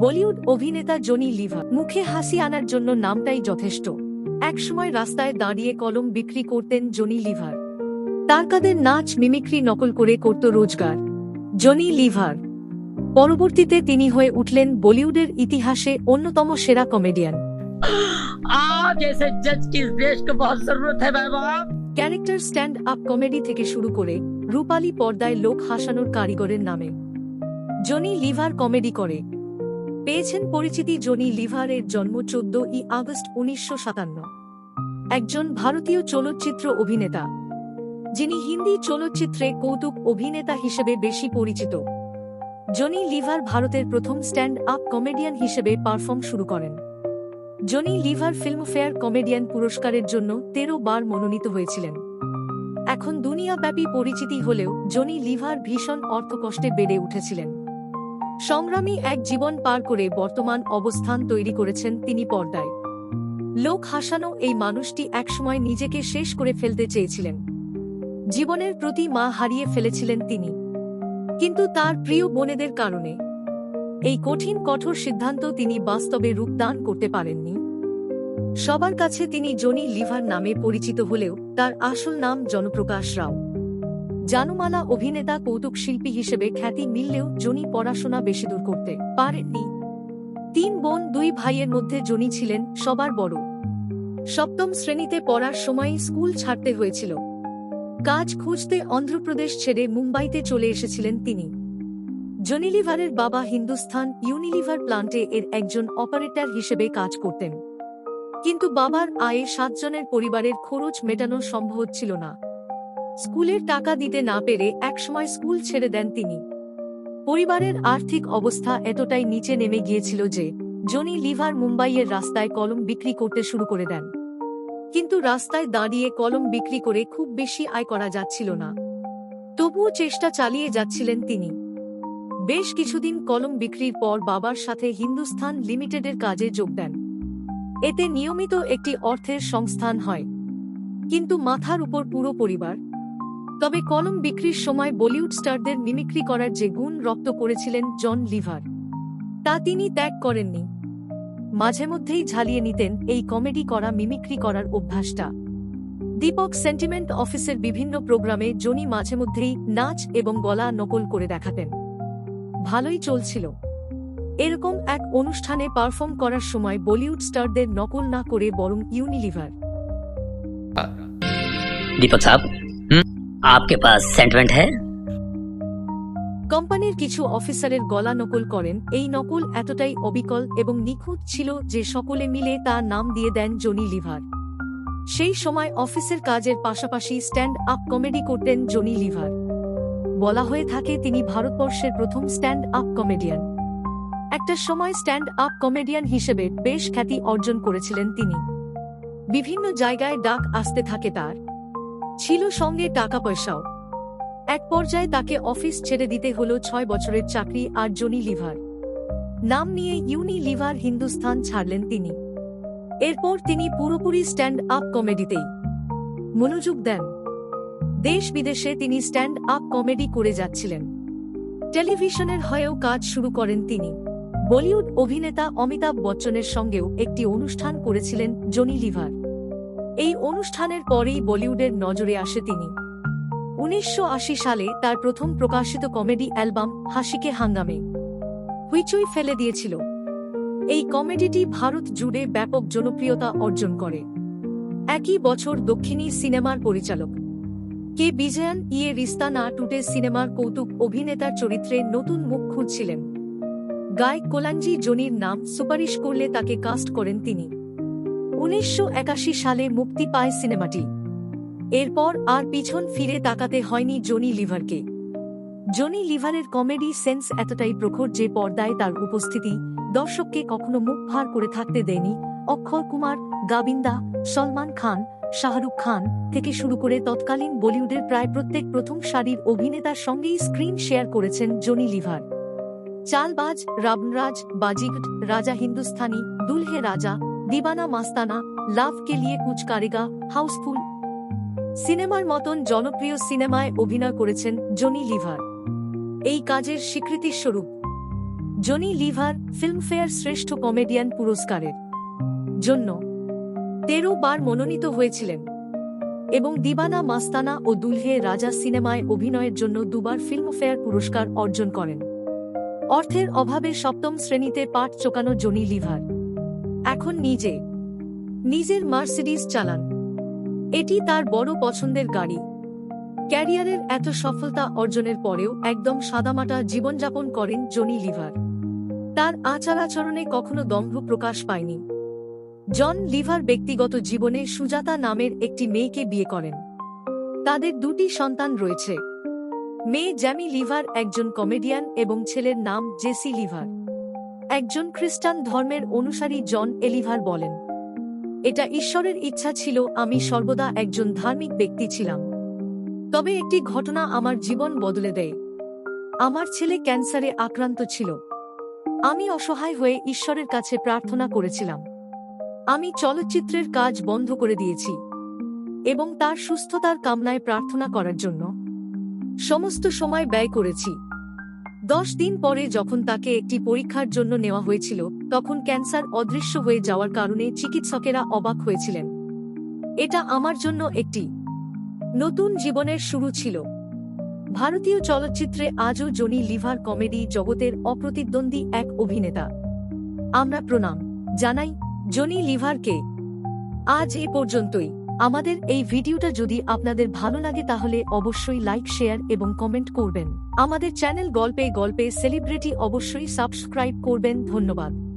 বলিউড অভিনেতা Johnny liver মুখে হাসি আনার জন্য নামটাই যথেষ্ট। একসময় রাস্তায় দাঁড়িয়ে কলম বিক্রি করতেন জনি লিভার। তারকাদের নাচ মিমিক্রি নকল করে করত রোজগার। জনি লিভার। পরবর্তীতে তিনি হয়ে উঠলেন বলিউডের ইতিহাসে অন্যতম সেরা comedian. Character stand up comedy থেকে শুরু করে রূপালী পর্দায় লোক হাসানোর কারিগরের নামে। জনি লিভার কমেডি করে। পেয়েছেন পরিচিতি জনি লিভারের জন্ম চোদ্দ ই আগস্ট উনিশশো সাতান্ন। একজন ভারতীয় চলচ্চিত্র অভিনেতা। যিনি হিন্দি চলচ্চিত্রে কৌতুক অভিনেতা হিসেবে বেশি পরিচিত। জনি লিভার ভারতের প্রথম স্ট্যান্ড আপ কমেডিয়ান হিসেবে পারফর্ম শুরু করেন। জনি লিভার ফিল্মফেয়ার কমেডিয়ান পুরস্কারের জন্য তেরো বার মনোনীত হয়েছিলেন। এখন দুনিয়াব্যাপী পরিচিতি হলেও জনি লিভার ভীষণ অর্থকষ্টে বেড়ে উঠেছিলেন। সংগ্রামী এক জীবন পার করে বর্তমান অবস্থান তৈরি করেছেন তিনি পর্দায়। লোক হাসানো এই মানুষটি একসময় নিজেকে শেষ করে ফেলতে চেয়েছিলেন। জীবনের প্রতি মা হারিয়ে ফেলেছিলেন তিনি। কিন্তু তার প্রিয় বোনেদের কারণে। এই কঠিন, কঠোর সিদ্ধান্ত তিনি বাস্তবে রূপদান করতে পারেননি। সবার কাছে তিনি জনি লিভার নামে পরিচিত হলেও তার আসল নাম জনপ্রকাশ রাও। জানুমালা অভিনেতা কৌতুক শিল্পী হিসেবে খ্যাতি মিললেও জনি পড়াশোনা বেশি দূর করতে পারেননি। তিন বোন দুই ভাইয়ের মধ্যে জনি ছিলেন সবার বড়। সপ্তম শ্রেণীতে পড়ার সময় স্কুল ছাড়তে হয়েছিল। কাজ খুঁজতে অন্ধ্রপ্রদেশ ছেড়ে মুম্বাইতে চলে এসেছিলেন তিনি। জনিলিভারের বাবা হিন্দুস্থান ইউনিলিভার প্লান্টে এর একজন অপারেটর হিসেবে কাজ করতেন। কিন্তু বাবার আয়ে সাতজনের পরিবারের খরচ মেটানো সম্ভব ছিল না। স্কুলের টাকা দিতে না পেরে একসময় স্কুল ছেড়ে দেন তিনি। পরিবারের আর্থিক অবস্থা এতটাই নিচে নেমে গিয়েছিল যে, জনি লিভার মুম্বাইয়ের রাস্তায় কলম বিক্রি করতে শুরু করে দেন। কিন্তু রাস্তায় দাঁড়িয়ে কলম বিক্রি করে খুব বেশি আয় করা যাচ্ছিল না। তবুও চেষ্টা চালিয়ে যাচ্ছিলেন তিনি। বেশ কিছুদিন কলম বিক্রির পর বাবার সাথে হিন্দুস্থান লিমিটেডের কাজে যোগ দেন। এতে নিয়মিত একটি অর্থের সংস্থান হয়। কিন্তু মাথার উপর পুরো পরিবার তবে কলম বিক্রির সময় বলিউড স্টারদের মিমিক্রি করার যে গুণ রপ্ত করেছিলেন জন লিভার, তা তিনি ত্যাগ করেননি। মাঝে মধ্যেই ঝালিয়ে নিতেন এই কমেডি করা মিমিক্রি করার অভ্যাসটা। দীপক সেন্টিমেন্ট অফিসের বিভিন্ন প্রোগ্রামে জনি মাঝে মধ্যেই নাচ এবং গলা নকল করে দেখাতেন। ভালোই চলছিল। এরকম এক অনুষ্ঠানে পারফর্ম করার সময় বলিউড স্টারদের নকল না করে বরং ইউনিলিভার। দীপক সাহেব आपके पास सेंटिमेंट है কোম্পানির কিছু অফিসারের গলা নকল করেন এই নকল এতটাই অবিকল এবং নিখুঁত ছিল যে সকলে মিলে তার নাম দিয়ে দেন জনি লিভার সেই সময় অফিসের কাজের পাশাপাশি স্ট্যান্ড আপ কমেডি করতেন জনি লিভার বলা হয়ে থাকে তিনি ভারতবর্ষের প্রথম স্ট্যান্ড আপ কমেডিয়ান একটা সময় স্ট্যান্ড আপ কমেডিয়ান হিসেবে বেশ খ্যাতি অর্জন করেছিলেন তিনি বিভিন্ন জায়গায় ডাক আসতে থাকে তার ছিল সঙ্গে টাকা পয়সাও এক পর্যায়ে তাকে অফিস ছেড়ে দিতে হলো ছয় বছরের চাকরি আর জনি লিভার নাম নিয়ে ইউনি লিভার হিন্দুস্থান ছাড়লেন তিনি। এরপর তিনি পুরোপুরি স্ট্যান্ড আপ কমেডিতেই মনোযোগ দেন। দেশ বিদেশে তিনি স্ট্যান্ড আপ কমেডি করে যাচ্ছিলেন। টেলিভিশনের হয়েও কাজ শুরু করেন তিনি। বলিউড অভিনেতা অমিতাভ বচ্চনের সঙ্গেও একটি অনুষ্ঠান করেছিলেন জনি লিভার এই অনুষ্ঠানের পরেই বলিউডের নজরে আসে তিনি। উনিশশো আশি সালে তার প্রথম প্রকাশিত কমেডি অ্যালবাম হাসিকে হাঙ্গামে। হুইচুই ফেলে দিয়েছিল। এই কমেডিটি ভারত জুড়ে ব্যাপক জনপ্রিয়তা অর্জন করে। একই বছর দক্ষিণী সিনেমার পরিচালক। কে বিজয়ন ইয়ে রিস্তা না টুটে সিনেমার কৌতুক অভিনেতার চরিত্রে নতুন মুখ খুঁজছিলেন। গায়ক কোলাঞ্জি জনির নাম সুপারিশ করলে তাকে কাস্ট করেন তিনি। উনিশশো একাশি সালে মুক্তি পায় সিনেমাটি। এরপর আর পিছন ফিরে তাকাতে হয়নি জনি লিভারকে। জনি লিভারের কমেডি সেন্স এতটাই প্রখর যে পর্দায় তার উপস্থিতি দর্শককে কখনো মুখ ভার করে থাকতে দেয়নি অক্ষয় কুমার, গাবিন্দা, সলমান খান, শাহরুখ খান থেকে শুরু করে তৎকালীন বলিউডের প্রায় প্রত্যেক প্রথম সারির অভিনেতার সঙ্গেই স্ক্রিন শেয়ার করেছেন জনি লিভার। চালবাজ রাবনরাজ বাজিগট, রাজা হিন্দুস্তানি, দুলহে রাজা দিবানা মাস্তানা লাভ কে লিয়ে কুচ কারেগা, হাউসফুল। সিনেমার মতন জনপ্রিয় সিনেমায় অভিনয় করেছেন জনি লিভার। এই কাজের স্বীকৃতির স্বরূপ জনি লিভার ফিল্মফেয়ার শ্রেষ্ঠ কমেডিয়ান পুরস্কারের জন্য তেরো বার মনোনীত হয়েছিলেন এবং দিবানা মাস্তানা ও দুলহে রাজা সিনেমায় অভিনয়ের জন্য দুবার ফিল্মফেয়ার পুরস্কার অর্জন করেন। অর্থের অভাবে সপ্তম শ্রেণীতে পাঠ চোকানো জনি লিভার। এখন নিজে। নিজের মার্সিডিজ চালান। এটি তার বড় পছন্দের গাড়ি। ক্যারিয়ারের এত সফলতা অর্জনের পরেও একদম সাদামাটা জীবনযাপন করেন জনি লিভার। তার আচার আচরণে কখনো দম্ভ প্রকাশ পায়নি। জন লিভার ব্যক্তিগত জীবনে সুজাতা নামের একটি মেয়েকে বিয়ে করেন। তাদের দুটি সন্তান রয়েছে। মেয়ে জ্যামি লিভার একজন কমেডিয়ান এবং ছেলের নাম জেসি লিভার। একজন খ্রিস্টান ধর্মের অনুসারী জন এলিভার বলেন, এটা ঈশ্বরের ইচ্ছা ছিল, আমি সর্বদা একজন ধার্মিক ব্যক্তি ছিলাম। তবে একটি ঘটনা আমার জীবন বদলে দেয়। আমার ছেলে ক্যান্সারে আক্রান্ত ছিল। আমি অসহায় হয়ে ঈশ্বরের কাছে প্রার্থনা করেছিলাম। আমি চলচ্চিত্রের কাজ বন্ধ করে দিয়েছি এবং তার সুস্থতার কামনায় প্রার্থনা করার জন্য সমস্ত সময় ব্যয় করেছি। দশ দিন পরে যখন তাকে একটি পরীক্ষার জন্য নেওয়া হয়েছিল, তখন ক্যান্সার অদৃশ্য হয়ে যাওয়ার কারণে চিকিৎসকেরা অবাক হয়েছিলেন। এটা আমার জন্য একটি নতুন জীবনের শুরু ছিল। ভারতীয় চলচ্চিত্রে আজও জনি লিভার কমেডি জগতের অপ্রতিদ্বন্দ্বী এক অভিনেতা। আমরা প্রণাম জানাই জনি লিভারকে। আজ এ পর্যন্তই। আমাদের এই ভিডিওটা যদি আপনাদের ভালো লাগে তাহলে অবশ্যই লাইক, শেয়ার এবং কমেন্ট করবেন। আমাদের চ্যানেল গল্পে গল্পে সেলিব্রিটি অবশ্যই সাবস্ক্রাইব করবেন। ধন্যবাদ।